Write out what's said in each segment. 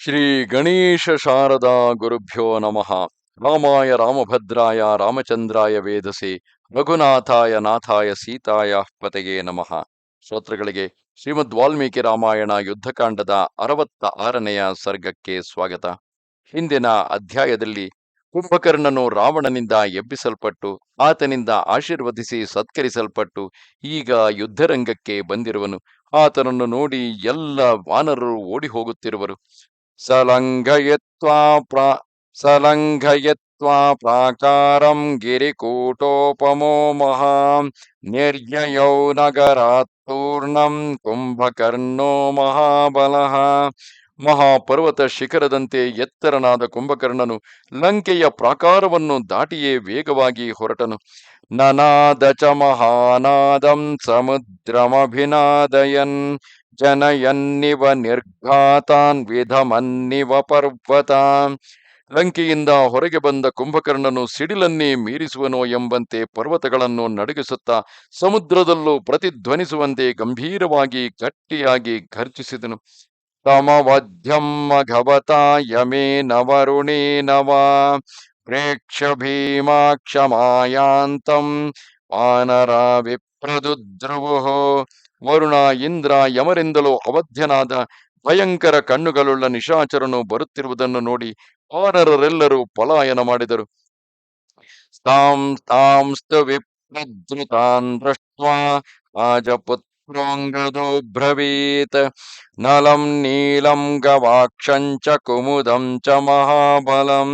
ಶ್ರೀ ಗಣೇಶ ಶಾರದಾ ಗುರುಭ್ಯೋ ನಮಃ. ರಾಮಾಯ ರಾಮಭದ್ರಾಯ ರಾಮಚಂದ್ರಾಯ ವೇದಸೆ ರಘುನಾಥಾಯ ನಾಥಾಯ ಸೀತಾಯ ಪತೆಗೆ ನಮಃ. ಶ್ರೋತೃಗಳಿಗೆ ಶ್ರೀಮದ್ ವಾಲ್ಮೀಕಿ ರಾಮಾಯಣ ಯುದ್ಧಕಾಂಡದ ಅರವತ್ತ ಆರನೆಯ ಸರ್ಗಕ್ಕೆ ಸ್ವಾಗತ. ಹಿಂದಿನ ಅಧ್ಯಾಯದಲ್ಲಿ ಕುಂಭಕರ್ಣನು ರಾವಣನಿಂದ ಎಬ್ಬಿಸಲ್ಪಟ್ಟು ಆತನಿಂದ ಆಶೀರ್ವದಿಸಿ ಸತ್ಕರಿಸಲ್ಪಟ್ಟು ಈಗ ಯುದ್ಧರಂಗಕ್ಕೆ ಬಂದಿರುವನು. ಆತನನ್ನು ನೋಡಿ ಎಲ್ಲ ವಾನರರು ಓಡಿ ಹೋಗುತ್ತಿರುವರು ಸಲಂಘಯತ್ವಾ ಪ್ರಾ ಸಲಂಘಯತ್ವಾ ಪ್ರಾಕಾರಂ ಗಿರಿಕೂಟೋಪಮೋ ಮಹಾಂ ನಿರ್ಯಯೌ ನಗರಾತ್ತೂರ್ಣಂ ಕುಂಭಕರ್ಣೋ ಮಹಾಬಲಃ ಮಹಾಪರ್ವತ ಶಿಖರದಂತೆ ಎತ್ತರನಾದ ಕುಂಭಕರ್ಣನು ಲಂಕೆಯ ಪ್ರಾಕಾರವನ್ನು ದಾಟಿಯೇ ವೇಗವಾಗಿ ಹೊರಟನು. ನನಾದ ಚ ಮಹಾನಾದಂ ಸಮುದ್ರಮಭಿನಾದಯನ್ ಜನಯನ್ನಿವ ನಿರ್ಘಾತಾನ್ ವಿಧಮನ್ನಿವ ಪರ್ವತಾನ್ ಲಂಕೆಯಿಂದ ಹೊರಗೆ ಬಂದ ಕುಂಭಕರ್ಣನು ಸಿಡಿಲನ್ನೇ ಮೀರಿಸುವನೋ ಎಂಬಂತೆ ಪರ್ವತಗಳನ್ನು ನಡಗಿಸುತ್ತಾ ಸಮುದ್ರದಲ್ಲೂ ಪ್ರತಿಧ್ವನಿಸುವಂತೆ ಗಂಭೀರವಾಗಿ ಗಟ್ಟಿಯಾಗಿ ಘರ್ಜಿಸಿದನು. ಯಮೇ ನವರುಣೇ ನವ ಪ್ರೇಕ್ಷ ಭೀಮಾಕ್ಷಮಾಯಾಂತಂ ವಾನರ ವಿಪ್ರದುದ್ರುವು ವರುಣ, ಇಂದ್ರ, ಯಮರಿಂದಲೂ ಅವಧ್ಯನಾದ ಭಯಂಕರ ಕಣ್ಣುಗಳುಳ್ಳ ನಿಶಾಚರನು ಬರುತ್ತಿರುವುದನ್ನು ನೋಡಿ ವಾನರರೆಲ್ಲರೂ ಪಲಾಯನ ಮಾಡಿದರು. ತಾಂ ತಾಂಸ್ತು ವಿಪ್ರದ್ರುತಾನ್ ದೃಷ್ಟ್ವಾ ಬ್ರವೀತ್. ನಲಂ ನೀಲಂ ಗವಾಕ್ಷಂಚ ಕುಮುದಂ ಚ ಮಹಾಬಲಂ.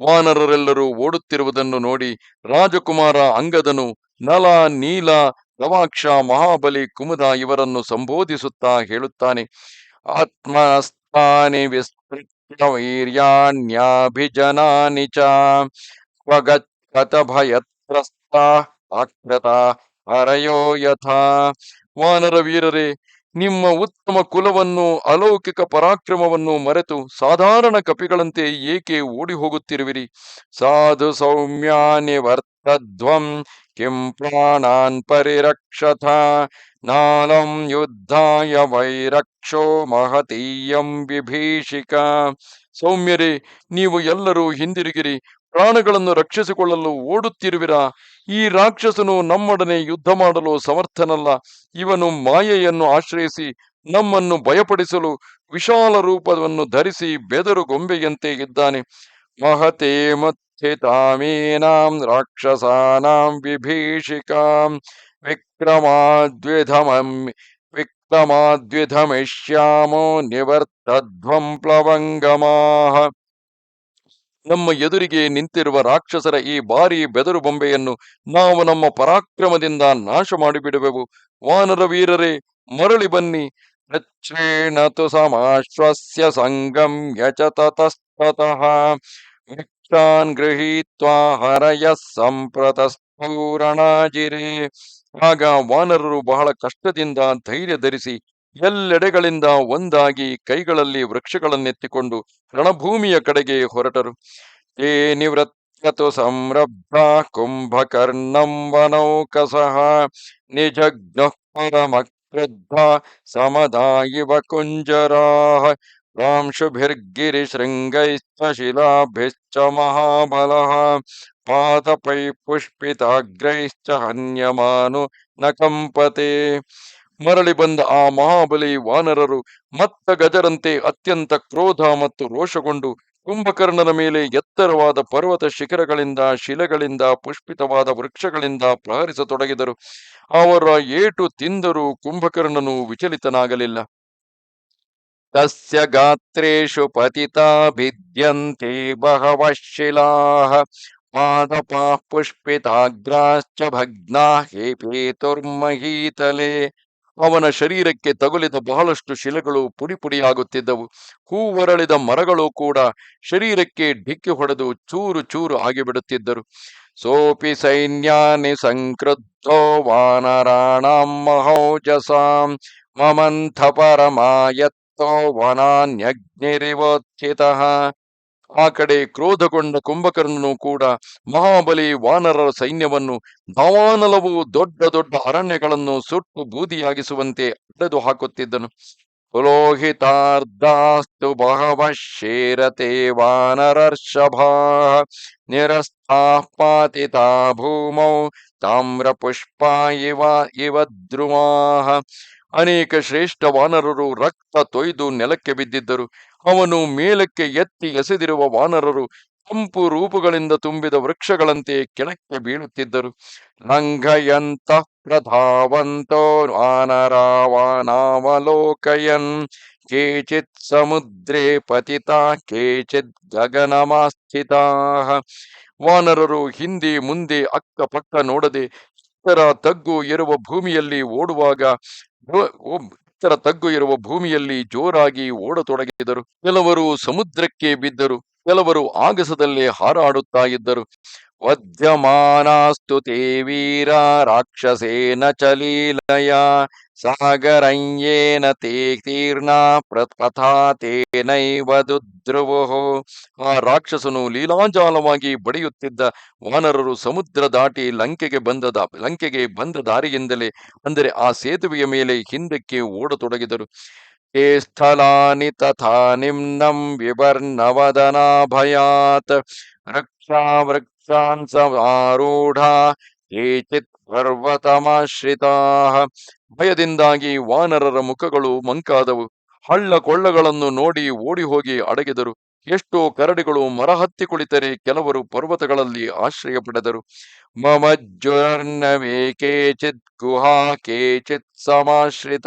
ವಾನರರೆಲ್ಲರೂ ಓಡುತ್ತಿರುವುದನ್ನು ನೋಡಿ ರಾಜಕುಮಾರ ಅಂಗದನು ನಲ, ನೀಲ ಗವಾಕ್ಷ ಮಹಾಬಲಿ ಕುಮುದ ಇವರನ್ನು ಸಂಬೋಧಿಸುತ್ತಾ ಹೇಳುತ್ತಾನೆ ಆತ್ಮಸ್ತಾನಿ ವಿಸ್ತೃತ ವೈರ್ಯಾಣ್ಯಾಭಿಜನಾನಿ ಚ ಭಯತ್ರಸ್ತ ಹರಯೋ ಯಥಾ. ವಾನರ ವೀರರೇ, ನಿಮ್ಮ ಉತ್ತಮ ಕುಲವನ್ನು, ಅಲೌಕಿಕ ಪರಾಕ್ರಮವನ್ನು ಮರೆತು ಸಾಧಾರಣ ಕಪಿಗಳಂತೆ ಏಕೆ ಓಡಿ ಹೋಗುತ್ತಿರುವಿರಿ ಸಾಧು ಸೌಮ್ಯಾನಿ ವರ್ತಧ್ವಂ ಕಿಂ ಪ್ರಾಣನ್ ಪರಿರಕ್ಷಥ ನಾಲಂ ಯುದ್ಧಾಯ ವೈರಕ್ಷೋ ಮಹತೀಯಂ ವಿಭೀಷಿಕ ಸೌಮ್ಯರೇ ನೀವು ಎಲ್ಲರೂ ಹಿಂದಿರುಗಿರಿ. ಪ್ರಾಣಗಳನ್ನು ರಕ್ಷಿಸಿಕೊಳ್ಳಲು ಓಡುತ್ತಿರುವಿರಾ? ಈ ರಾಕ್ಷಸನು ನಮ್ಮೊಡನೆ ಯುದ್ಧ ಮಾಡಲು ಸಮರ್ಥನಲ್ಲ. ಇವನು ಮಾಯೆಯನ್ನು ಆಶ್ರಯಿಸಿ ನಮ್ಮನ್ನು ಭಯಪಡಿಸಲು ವಿಶಾಲ ರೂಪವನ್ನು ಧರಿಸಿ ಬೆದರು ಗೊಂಬೆಯಂತೆ ಇದ್ದಾನೆ. ಮಹತೆ ಮಥಿತಾಮೀನಾಂ ರಾಕ್ಷಸಾನಾಂ ವಿಭೀಷಿಕಾಂ ವಿಕ್ರಮಾದ್ವಿಧಮಂ ವಿಕ್ರಮಾದ್ವಿಧಮಿಷ್ಯಾಮೋ ನಿವರ್ತಧ್ವಂ ಪ್ಲವಂಗಮಾಹ ನಮ್ಮ ಎದುರಿಗೆ ನಿಂತಿರುವ ರಾಕ್ಷಸರ ಈ ಭಾರಿ ಬೆದರು ಬೊಂಬೆಯನ್ನು ನಾವು ನಮ್ಮ ಪರಾಕ್ರಮದಿಂದ ನಾಶ ಮಾಡಿಬಿಡುವೆವು. ವಾನರ ವೀರರೇ, ಮರಳಿ ಬನ್ನಿ. ಪ್ರಚ್ಛೇಣತು ಸಮಾಶ್ವಸ್ಯ ಸಂಗಂ ಯಚ ತತಸ್ತತಃ ವೃಕ್ಷಾನ್ ಗೃಹೀತ್ವಾ ಹರಯ ಸಂಪ್ರತಸ್ಫೂರಣಾಜಿರೆ ಆಗ ವಾನರರು ಬಹಳ ಕಷ್ಟದಿಂದ ಧೈರ್ಯ ಧರಿಸಿ ಎಲ್ಲೆಡೆಗಳಿಂದ ಒಂದಾಗಿ ಕೈಗಳಲ್ಲಿ ವೃಕ್ಷಗಳನ್ನೆತ್ತಿಕೊಂಡು ರಣಭೂಮಿಯ ಕಡೆಗೆ ಹೊರಟರು. ತೇ ನಿವೃತ್ತತು ಸಂರಬ್ಧ ಕುಂಭಕರ್ಣಂ ವನೌಕಸಃ ನಿಜಗ್ನಃ ಪರಮಕ್ರುದ್ಧ ಸಮದಾಯಿವ ಕುಂಜರಾಃ ಶಿಲಾಭಿಶ್ಚ ಮಹಾಬಲಃ ಪಾದಪೈ ಪುಷ್ಪಿತಾಗ್ರೈಶ್ಚ ಹನ್ಯಮಾನು ನ ಕಂಪತೆ ಮರಳಿ ಬಂದ ಆ ಮಹಾಬಲಿ ವಾನರರು ಮತ್ತ ಗಜರಂತೆ ಅತ್ಯಂತ ಕ್ರೋಧ ಮತ್ತು ರೋಷಗೊಂಡು ಕುಂಭಕರ್ಣನ ಮೇಲೆ ಎತ್ತರವಾದ ಪರ್ವತ ಶಿಖರಗಳಿಂದ, ಶಿಲೆಗಳಿಂದ, ಪುಷ್ಪಿತವಾದ ವೃಕ್ಷಗಳಿಂದ ಪ್ರಹರಿಸತೊಡಗಿದರು. ಅವರ ಏಟು ತಿಂದರೂ ಕುಂಭಕರ್ಣನು ವಿಚಲಿತನಾಗಲಿಲ್ಲ. ತಸ್ಯ ಪತಿತಾ ಭಿದ್ಯಂತೆ ಬಹವ ಶಿಲಾಃ ಪಾದಪಾಃ ಪುಷ್ಪಿತಾಗ್ರಾಶ್ಚ ಭಗ್ನಾ ಹೇಪೇತುರ್ಮಹೀತಲೆ ಅವನ ಶರೀರಕ್ಕೆ ತಗುಲಿದ ಬಹಳಷ್ಟು ಶಿಲೆಗಳು ಪುಡಿ ಪುಡಿಯಾಗುತ್ತಿದ್ದವು. ಹೂವರಳಿದ ಮರಗಳು ಕೂಡ ಶರೀರಕ್ಕೆ ಢಿಕ್ಕಿ ಹೊಡೆದು ಚೂರು ಚೂರು ಆಗಿಬಿಡುತ್ತಿದ್ದರು. ಸೋಪಿ ಸೈನ್ಯಾನಿ ಸಂಕ್ರುದ್ಧೋ ವಾನರಾಣಾಂ ಮಹೌಜಸಾಂ ಮಮಂಥ ಪರಮಾಯತ್ತೋ ವನಾನ್ಯಗ್ನಿರಿವೋತ್ಥಿತಃ ಆ ಕಡೆ ಕ್ರೋಧಗೊಂಡ ಕುಂಭಕರ್ಣನು ಕೂಡ ಮಹಾಬಲಿ ವಾನರರ ಸೈನ್ಯವನ್ನು ನವಾನಲವು ದೊಡ್ಡ ದೊಡ್ಡ ಅರಣ್ಯಗಳನ್ನು ಸುಟ್ಟು ಬೂದಿಯಾಗಿಸುವಂತೆ ಅಡ್ಡದು ಹಾಕುತ್ತಿದ್ದನು. ಪುರೋಹಿತಾರ್ಧಾಸ್ತು ಬಹವ ಶೇರತೆ ವಾನರರ್ಷಭಾ. ನಿರಸ್ತಾ ಪಾತಿತಾ ಭೂಮೌ ತಾಮ್ರ ಪುಷ್ಪ ಇವ ಇವ ದ್ರುವಾ ಅನೇಕ ಶ್ರೇಷ್ಠ ವಾನರರು ರಕ್ತ ತೊಯ್ದು ನೆಲಕ್ಕೆ ಬಿದ್ದಿದ್ದರು. ಅವನು ಮೇಲಕ್ಕೆ ಎತ್ತಿ ಎಸೆದಿರುವ ವಾನರರು ತಂಪು ರೂಪುಗಳಿಂದ ತುಂಬಿದ ವೃಕ್ಷಗಳಂತೆ ಕೆಳಕ್ಕೆ ಬೀಳುತ್ತಿದ್ದರು. ಲಂಘಯಂತ ಪ್ರಧಾವಂತೋ ವಾನರಾವನಾವಲೋಕಯನ್, ಕೇಚಿತ್ ಸಮುದ್ರೇ ಪತಿತ, ಕೇಚಿತ್ ಗಗನಮಾಸ್ಥಿತಾ. ವಾನರರು ಹಿಂದೆ ಮುಂದೆ ಅಕ್ಕಪಕ್ಕ ನೋಡದೆ ಇತರ ತಗ್ಗು ಇರುವ ಭೂಮಿಯಲ್ಲಿ ಓಡುವಾಗ ಇತರ ತಗ್ಗು ಇರುವ ಭೂಮಿಯಲ್ಲಿ ಜೋರಾಗಿ ಓಡತೊಡಗಿದರು. ಕೆಲವರು ಸಮುದ್ರಕ್ಕೆ ಬಿದ್ದರು. ಕೆಲವರು ಆಗಸದಲ್ಲಿ ಹಾರಾಡುತ್ತಾ ಇದ್ದರು. ವದ್ಯಮಾನಾಸ್ತು ವೀರ ರಾಕ್ಷಸೇನ ಚಲೀಲಯ ಸಾಗರಯ್ಯೇನ ತೇ ತೀರ್ಣ ತೇನೈವ ದುಧ್ರುವ ಆ ರಾಕ್ಷಸನು ಲೀಲಾಜಾಲವಾಗಿ ಬಡಿಯುತ್ತಿದ್ದ ವಾನರರು ಸಮುದ್ರ ದಾಟಿ ಲಂಕೆಗೆ ಬಂದದ, ಲಂಕೆಗೆ ಬಂದ ದಾರಿಯಿಂದಲೇ ಅಂದರೆ ಆ ಸೇತುವೆಯ ಮೇಲೆ ಹಿಂದಕ್ಕೆ ಓಡತೊಡಗಿದರು. ते ತಿಂ ವಿವರ್ಣವದನಾಭಯತ್ ವೃಕ್ಷಾ ವೃಕ್ಷಾನ್ वृक्षा ಕೇಚಿತ್ ಪರ್ವತಮಾಶ್ರಿತ ಭಯದಿಂದಾಗಿ ವಾನರರ ಮುಖಗಳು ಮಂಕಾದವು। ಹಳ್ಳ ಕೊಳ್ಳಗಳನ್ನು ನೋಡಿ ಓಡಿ ಹೋಗಿ ಅಡಗಿದರು। ಎಷ್ಟೋ ಕರಡಿಗಳು ಮರ ಹತ್ತಿ ಕುಳಿತರೆ ಕೆಲವರು ಪರ್ವತಗಳಲ್ಲಿ ಆಶ್ರಯ ಪಡೆದರು. ಮಮಜ್ಜುರ್ನವೇ ಕೇಚಿತ್ ಗುಹಾ ಕೇಚಿತ್ ಸಮಾಶ್ರಿತ,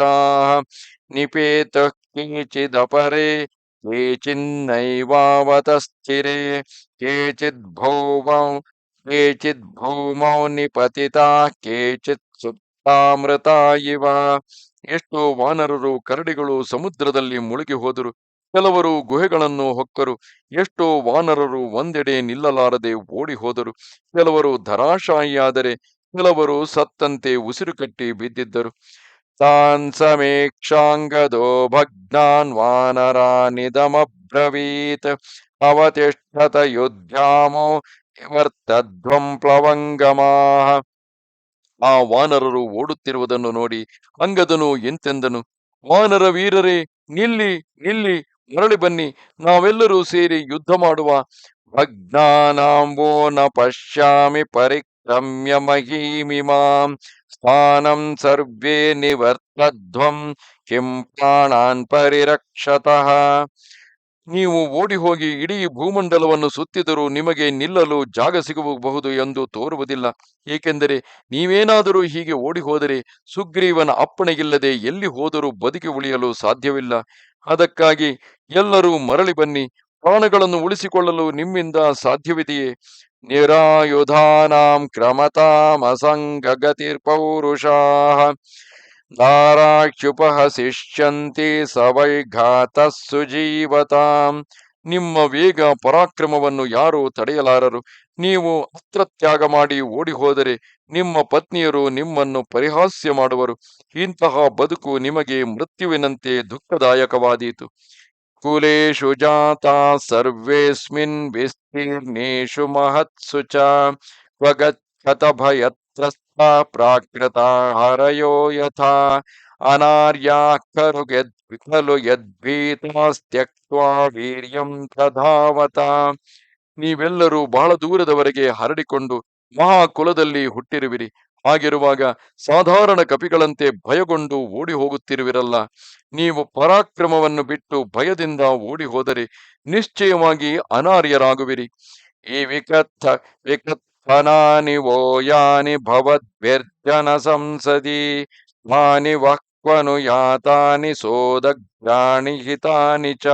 ನಿಪೇತ ಕೇಚಿದಪರೆ ಕೇಚಿನ್ನೈವಾವತಸ್ಥಿರೆ ಕೇಚಿತ್ ಭೌಮೌ, ಕೇಚಿದ್ ಭೌಮೌ ನಿಪತಿತಾ, ಕೇಚಿತ್ ಸುತ್ತಾಮೃತ ಇವ. ಎಷ್ಟೋ ವಾನರರು ಕರಡಿಗಳು ಸಮುದ್ರದಲ್ಲಿ ಮುಳುಗಿ ಹೋದರು. ಕೆಲವರು ಗುಹೆಗಳನ್ನು ಹೊಕ್ಕರು, ಎಷ್ಟೋ ವಾನರರು ಒಂದೆಡೆ ನಿಲ್ಲಲಾರದೆ ಓಡಿ ಹೋದರು ಕೆಲವರು ಧರಾಶಾಯಿಯಾದರೆ ಕೆಲವರು ಸತ್ತಂತೆ ಉಸಿರು ಕಟ್ಟಿ ಬಿದ್ದಿದ್ದರು. ತಾನ್ ಸಮೀಕ್ಷಾಂಗದೋ ಭಗ್ನಾನ್ ವಾನರಾನಿದಮಬ್ರವೀತ್ ಅವತಿಷ್ಠತ ಯುದ್ಧಾಮೋ ವರ್ತಧ್ವಂ ಪ್ಲವಂಗಮಾಹ. ಆ ವಾನರರು ಓಡುತ್ತಿರುವುದನ್ನು ನೋಡಿ ಅಂಗದನು ಎಂತೆಂದನು, ವಾನರ ವೀರರೇ, ನಿಲ್ಲಿ ನಿಲ್ಲಿ ಮರಳಿ ಬನ್ನಿ, ನಾವೆಲ್ಲರೂ ಸೇರಿ ಯುದ್ಧ ಮಾಡುವ ಭಗ್ನಾಂಬೋ ನ ಪಶ್ಯಾಮಿ ಪರಿಕ್ರಮ್ಯ ಮಹೀಮಿಮಾಂ ಸ್ಥಾನಂ ಸರ್ವೇ ನಿವರ್ತಧ್ವಂ ಕಿಂ ಪ್ರಾಣಾನ್ ಪರಿರಕ್ಷತಃ. ನೀವು ಓಡಿ ಹೋಗಿ ಇಡೀ ಭೂಮಂಡಲವನ್ನು ಸುತ್ತಿದರೂ ನಿಮಗೆ ನಿಲ್ಲಲು ಜಾಗ ಸಿಗಬಹುದು ಎಂದು ತೋರುವುದಿಲ್ಲ. ಏಕೆಂದರೆ ನೀವೇನಾದರೂ ಹೀಗೆ ಓಡಿ ಹೋದರೆ ಸುಗ್ರೀವನ ಅಪ್ಪಣೆಗಿಲ್ಲದೆ ಎಲ್ಲಿ ಹೋದರೂ ಬದುಕಿ ಉಳಿಯಲು ಸಾಧ್ಯವಿಲ್ಲ. ಅದಕ್ಕಾಗಿ ಎಲ್ಲರೂ ಮರಳಿ ಬನ್ನಿ, ಪ್ರಾಣಗಳನ್ನು ಉಳಿಸಿಕೊಳ್ಳಲು ನಿಮ್ಮಿಂದ ಸಾಧ್ಯವಿದೆಯೇ? ನಿರಾಯುಧಾನಾಂ ಕ್ರಮತಾಮಸಂಗಗತಿರ್ಪೌರುಷಾ ಧಾರಾಕ್ಷುಪಹಸಿಷ್ಯಂತಿ ಸವೈಘಾತ ಸುಜೀವತಾಂ ನಿಮ್ಮ ವೇಗ ಪರಾಕ್ರಮವನ್ನು ಯಾರೂ ತಡೆಯಲಾರರು. ನೀವು ಅಸ್ತ್ರತ್ಯಾಗ ಮಾಡಿ ಓಡಿ ಹೋದರೆ ನಿಮ್ಮ ಪತ್ನಿಯರು ನಿಮ್ಮನ್ನು ಪರಿಹಾಸ್ಯ ಮಾಡುವರು. ಇಂತಹ ಬದುಕು ನಿಮಗೆ ಮೃತ್ಯುವಿನಂತೆ ದುಃಖದಾಯಕವಾದೀತು. ಕುಲೇಶು ಜಾತ ಸರ್ವೇಸ್ಮಿನ್ ವಿಸ್ತೀರ್ಣೇಶು ಮಹತ್ಸು ಚ ಭಯತ್ರಸ್ತ ಪ್ರಾಕೃತ ಹರಯೋ ಯಥಾ ಅನಾರ್ಯಾ ಖಲು ಯದ್ ವೀರ್ಯಂ ಪ್ರಧಾವತ ನೀವೆಲ್ಲರೂ ಬಹಳ ದೂರದವರೆಗೆ ಹರಡಿಕೊಂಡು ಮಹಾಕುಲದಲ್ಲಿ ಹುಟ್ಟಿರುವಿರಿ. ಹಾಗಿರುವಾಗ ಸಾಧಾರಣ ಕಪಿಗಳಂತೆ ಭಯಗೊಂಡು ಓಡಿ ಹೋಗುತ್ತಿರುವಿರಲ್ಲ ನೀವು ಪರಾಕ್ರಮವನ್ನು ಬಿಟ್ಟು ಭಯದಿಂದ ಓಡಿ ಹೋದರೆ ನಿಶ್ಚಯವಾಗಿ ಅನಾರ್ಯರಾಗುವಿರಿ. ಈ ವಿಕಥ ವಿಕಥನಾನಿ ವೋ ಯಾನಿ ಸಂಸದಿ ಮಾನಿ ವಕ್ವನು ಯಾತಾನಿ ಸೋದಗ್ರಾಣಿ ಹಿತಾನಿ ಚ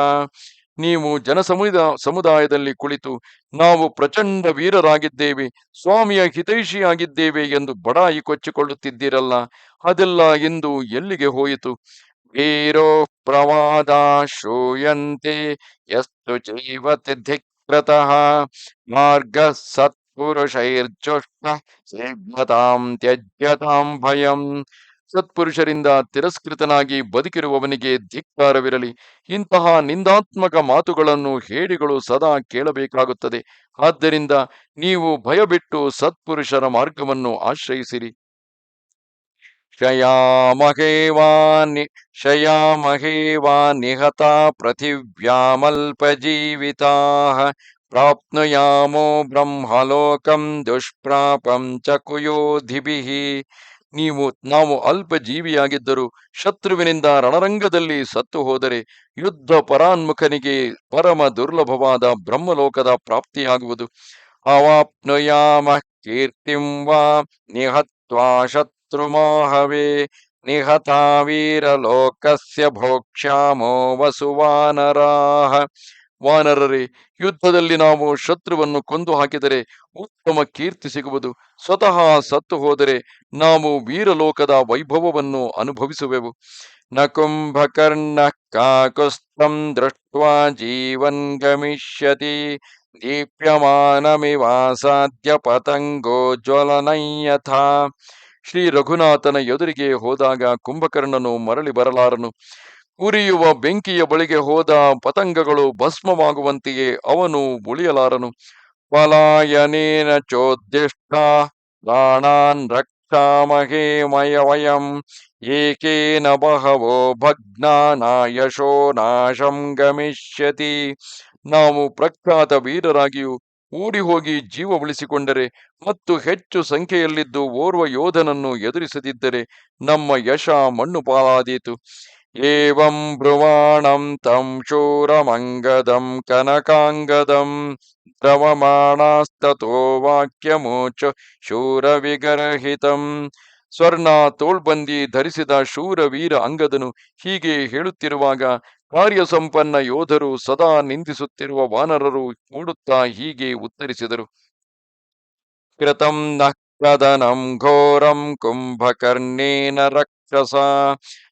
ನೀವು ಜನಸಮುದ ಸಮುದಾಯದಲ್ಲಿ ಕುಳಿತು ನಾವು ಪ್ರಚಂಡ ವೀರರಾಗಿದ್ದೇವೆ, ಸ್ವಾಮಿಯ ಹಿತೈಷಿಯಾಗಿದ್ದೇವೆ ಎಂದು ಬಡಾಯಿ ಕೊಚ್ಚಿಕೊಳ್ಳುತ್ತಿದ್ದೀರಲ್ಲ, ಅದೆಲ್ಲ ಇಂದು ಎಲ್ಲಿಗೆ ಹೋಯಿತು? ವೀರೋ ಪ್ರವಾದ ಶೂಯಂತೆ ಯಸ್ತು ಜೀವತಿ ಧಿಕ್ರತಃ, ಮಾರ್ಗ ಸತ್ಪುರುಷೈರ್ಜುಷ್ಟ ಸೇವ್ಯತಾಂ ತ್ಯಜ್ಯತಾಂ ಭಯಂ. ಸತ್ಪುರುಷರಿಂದ ತಿರಸ್ಕೃತನಾಗಿ ಬದುಕಿರುವವನಿಗೆ ಧಿಕ್ಕಾರವಿರಲಿ. ಇಂತಹ ನಿಂದಾತ್ಮಕ ಮಾತುಗಳನ್ನು ಹೇಡಿಗಳು ಸದಾ ಕೇಳಬೇಕಾಗುತ್ತದೆ. ಆದ್ದರಿಂದ ನೀವು ಭಯಬಿಟ್ಟು ಸತ್ಪುರುಷರ ಮಾರ್ಗವನ್ನು ಆಶ್ರಯಿಸಿರಿ. ಶಯಾಮಹೇವಾನಿ ಶಯಾಮಹೇವಾ ನಿಹತ ಪೃಥಿವ್ಯಾಮಲ್ಪ ಜೀವಿತಾ ನಿಹತಾ ಪೃಥಿವ್ಯಾಮಲ್ಪಜೀವಿತಾಃ ಪ್ರಾಪ್ನುಯಾಮೋ ಬ್ರಹ್ಮಲೋಕಂ ದುಷ್ಪ್ರಾಪಂ ಚ ನೀವು, ನಾವು ಅಲ್ಪ ಜೀವಿಯಾಗಿದ್ದರೂ ಶತ್ರುವಿನಿಂದ ರಣರಂಗದಲ್ಲಿ ಸತ್ತು ಹೋದರೆ ಯುದ್ಧ ಪರಾನ್ಮುಖನಿಗೆ ಪರಮ ದುರ್ಲಭವಾದ ಬ್ರಹ್ಮಲೋಕದ ಪ್ರಾಪ್ತಿಯಾಗುವುದು. ಅವಾಪ್ನುಯಾಮ ಕೀರ್ತಿಂ ವಾ ನಿಹತ್ವಾ ಶತ್ರುಮಾಹವೇ ನಿಹತಾ ವೀರಲೋಕಸ್ಯ ಭೋಕ್ಷ್ಯಾಮೋ ವಸುವಾನರಾಹ. ವಾನರರೇ, ಯುದ್ಧದಲ್ಲಿ ನಾವು ಶತ್ರುವನ್ನು ಕೊಂದು ಹಾಕಿದರೆ ಉತ್ತಮ ಕೀರ್ತಿ ಸಿಗುವುದು. ಸ್ವತಃ ಸತ್ತು ಹೋದರೆ ನಾವು ವೀರಲೋಕದ ವೈಭವವನ್ನು ಅನುಭವಿಸುವೆವು. ನ ಕುಂಭಕರ್ಣ ಕಾಕುಸ್ತಂ ದೃಷ್ಟ್ವಾ ಜೀವನ್ ಗಮಿಷ್ಯತಿ ದೀಪ್ಯಮಾನಮಿವಾಸಾಧ್ಯ ಪತಂಗೋ ಜ್ವಲನಯಥಾ ಶ್ರೀ ರಘುನಾಥನ ಎದುರಿಗೆ ಹೋದಾಗ ಕುಂಭಕರ್ಣನು ಮರಳಿ ಬರಲಾರನು. ಉರಿಯುವ ಬೆಂಕಿಯ ಬಳಿಗೆ ಹೋದ ಪತಂಗಗಳು ಭಸ್ಮವಾಗುವಂತೆಯೇ ಅವನು ಉಳಿಯಲಾರನು. ಪಲಾಯನೇನ ಚೋದ್ದಿಷ್ಟ ಪ್ರಾಣಾನ್ ರಕ್ಷಾಮಹೇ ಮಯ ವಯಂ, ಏಕೇನ ಬಹವೋ ಭಗ್ನಾನ ಯಶೋ ನಾಶಂ ಗಮಿಷ್ಯತಿ. ನಾವು ಪ್ರಖ್ಯಾತ ವೀರರಾಗಿಯೂ ಓಡಿ ಹೋಗಿ ಜೀವ ಉಳಿಸಿಕೊಂಡರೆ ಮತ್ತು ಹೆಚ್ಚು ಸಂಖ್ಯೆಯಲ್ಲಿದ್ದು ಓರ್ವ ಯೋಧನನ್ನು ಎದುರಿಸದಿದ್ದರೆ ನಮ್ಮ ಯಶ ಮಣ್ಣು ಪಾಲಾದೀತು. ಏವಂ ಬ್ರುವಾಣಂ ತಂ ಶೂರಮಂಗದಂ ಕನಕಾಂಗದಂ ದ್ರವಮಾಣಸ್ತೋ ವಾಕ್ಯಮೋಚ ಶೂರವಿಗರ್ಹಿತಂ ಸ್ವರ್ಣ ತೋಳ್ಬಂದಿ ಧರಿಸಿದ ಶೂರವೀರ ಅಂಗದನು ಹೀಗೆ ಹೇಳುತ್ತಿರುವಾಗ ಕಾರ್ಯಸಂಪನ್ನ ಯೋಧರು ಸದಾ ನಿಂದಿಸುತ್ತಿರುವ ವಾನರರು ಮೂಡುತ್ತಾ ಹೀಗೆ ಉತ್ತರಿಸಿದರು. ಕೃತಂ ನಃ ಕದನಂ ಘೋರಂ ಕುಂಭಕರ್ಣೇನ ರಕ್ಷಸ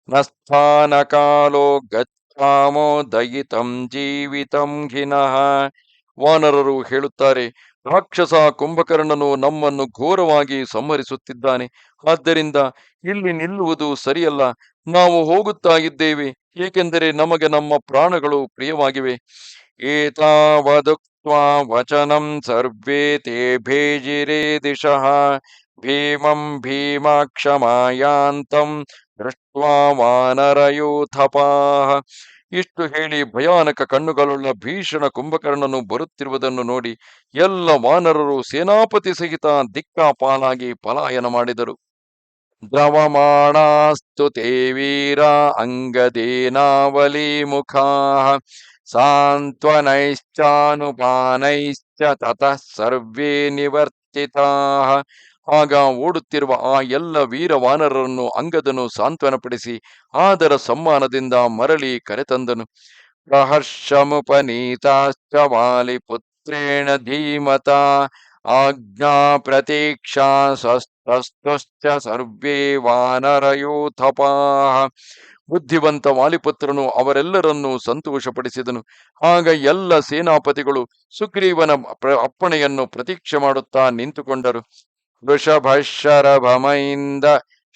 ನ ಸ್ಥಾನಕಾಲೋ ಗಚ್ಚಾಮೋ ದಯಿತಂ ಜೀವಿತಂ ಘಿನಃ ವಾನರರು ಹೇಳುತ್ತಾರೆ, ರಾಕ್ಷಸ ಕುಂಭಕರ್ಣನು ನಮ್ಮನ್ನು ಘೋರವಾಗಿ ಸಂಹರಿಸುತ್ತಿದ್ದಾನೆ. ಆದ್ದರಿಂದ ಇಲ್ಲಿ ನಿಲ್ಲುವುದು ಸರಿಯಲ್ಲ. ನಾವು ಹೋಗುತ್ತಾ ಇದ್ದೇವೆ. ಏಕೆಂದರೆ ನಮಗೆ ನಮ್ಮ ಪ್ರಾಣಗಳು ಪ್ರಿಯವಾಗಿವೆ. ಏತಾವದುಕ್ತ್ವಾ ವಚನಂ ಸರ್ವೇ ತೇ ಭೇಜಿರೇ ದಿಶಃ. ಭೀಮಂ ಭೀಮಾಕ್ಷಮಾಯಾಂತಂ ದೃಷ್ಟ್ವಾ ವಾನರಯೂಥಪಾಹ ಇಷ್ಟು ಹೇಳಿ ಭಯಾನಕ ಕಣ್ಣುಗಳುಳ್ಳ ಭೀಷಣ ಕುಂಭಕರ್ಣನು ಬರುತ್ತಿರುವುದನ್ನು ನೋಡಿ ಎಲ್ಲ ವಾನರರು ಸೇನಾಪತಿ ಸಹಿತ ದಿಕ್ಕಾಪಾಲಾಗಿ ಪಲಾಯನ ಮಾಡಿದರು. ದ್ರವಮಾಣಾಸ್ತು ತೇವೀರ ಅಂಗದೇನಾವಲಿ ಮುಖಾ ಸಾಂತ್ವನೈಶ್ಚಾನುಪಾನೈಶ್ಚ ತತಃ ಸರ್ವೇ ನಿವರ್ತಿತಾ ಆಗ ಓಡುತ್ತಿರುವ ಆ ಎಲ್ಲ ವೀರ ವಾನರರನ್ನು ಅಂಗದನು ಸಾಂತ್ವನಪಡಿಸಿ ಆದರ ಸಮ್ಮಾನದಿಂದ ಮರಳಿ ಕರೆತಂದನು. ಪ್ರಹರ್ಷಮುಪನೀತಾಶ್ಚವಾಲಿ ಪುತ್ರೇಣ ಧೀಮತ ಆಜ್ಞಾ ಪ್ರತೀಕ್ಷಾ ಸ್ವಸ್ತಶ್ಚ ಸರ್ವೇ ವಾನರಯೂಥಪಾಹ. ಬುದ್ಧಿವಂತ ವಾಲಿಪುತ್ರನು ಅವರೆಲ್ಲರನ್ನೂ ಸಂತೋಷಪಡಿಸಿದನು. ಆಗ ಎಲ್ಲ ಸೇನಾಪತಿಗಳು ಸುಗ್ರೀವನ ಅಪ್ಪಣೆಯನ್ನು ಪ್ರತೀಕ್ಷೆ ಮಾಡುತ್ತಾ ನಿಂತುಕೊಂಡರು. ವೃಷಭಶರಭಮೈಂದ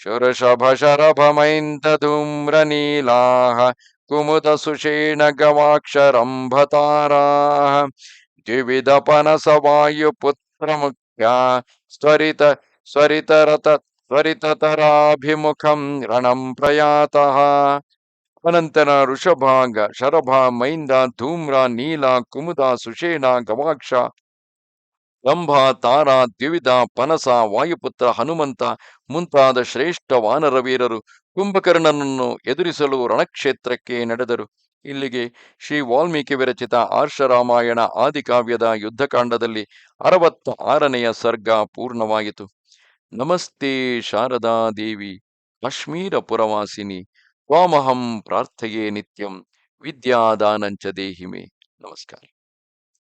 ಶುರಷಭಶರಭಮೈಂದ ಧೂಮ್ರ ನೀಲಾಹ ಕುಮುದ ಸುಷೇಣ ಗವಾಕ್ಷರಂಭತಾರಾಹ ದ್ವಿವಿಧ ಪನಸ ವಾಯುಪುತ್ರ ಮುಖ್ಯ ಸ್ವರಿತ ಸ್ವರಿತರತ ತ್ವರಿತತರಾಭಿಮುಖಂ ರಣಂ ಪ್ರಯಾತಃ. ಅನಂತರ ಋಷಭಾಂಗ, ಶರಭ, ಮೈಂದ, ಧೂಮ್ರ, ನೀಲ, ಕುಮುದ, ಸುಷೇಣ, ಗವಾಕ್ಷ ರಂಭ ತಾರ, ದ್ವಿವಿಧ, ಪನಸ, ವಾಯುಪುತ್ರ, ಹನುಮಂತ ಮುಂತಾದ ಶ್ರೇಷ್ಠ ವಾನರ ವೀರರು ಕುಂಭಕರ್ಣನನ್ನು ಎದುರಿಸಲು ರಣಕ್ಷೇತ್ರಕ್ಕೆ ನಡೆದರು. ಇಲ್ಲಿಗೆ ಶ್ರೀ ವಾಲ್ಮೀಕಿ ವಿರಚಿತ ಆರ್ಷರಾಮಾಯಣ ಆದಿಕಾವ್ಯದ ಯುದ್ಧಕಾಂಡದಲ್ಲಿ ಅರವತ್ತ ಆರನೆಯ ಸರ್ಗ ಪೂರ್ಣವಾಯಿತು. ನಮಸ್ತೆ ಶಾರದಾ ದೇವಿ ಕಾಶ್ಮೀರ ಪುರವಾಸಿನಿ ತ್ವಾಮಹಂ ಪ್ರಾರ್ಥೆಯೇ ನಿತ್ಯಂ, ವಿದ್ಯಾದಾನಂಚ ದೇಹಿಮೆ. ನಮಸ್ಕಾರ.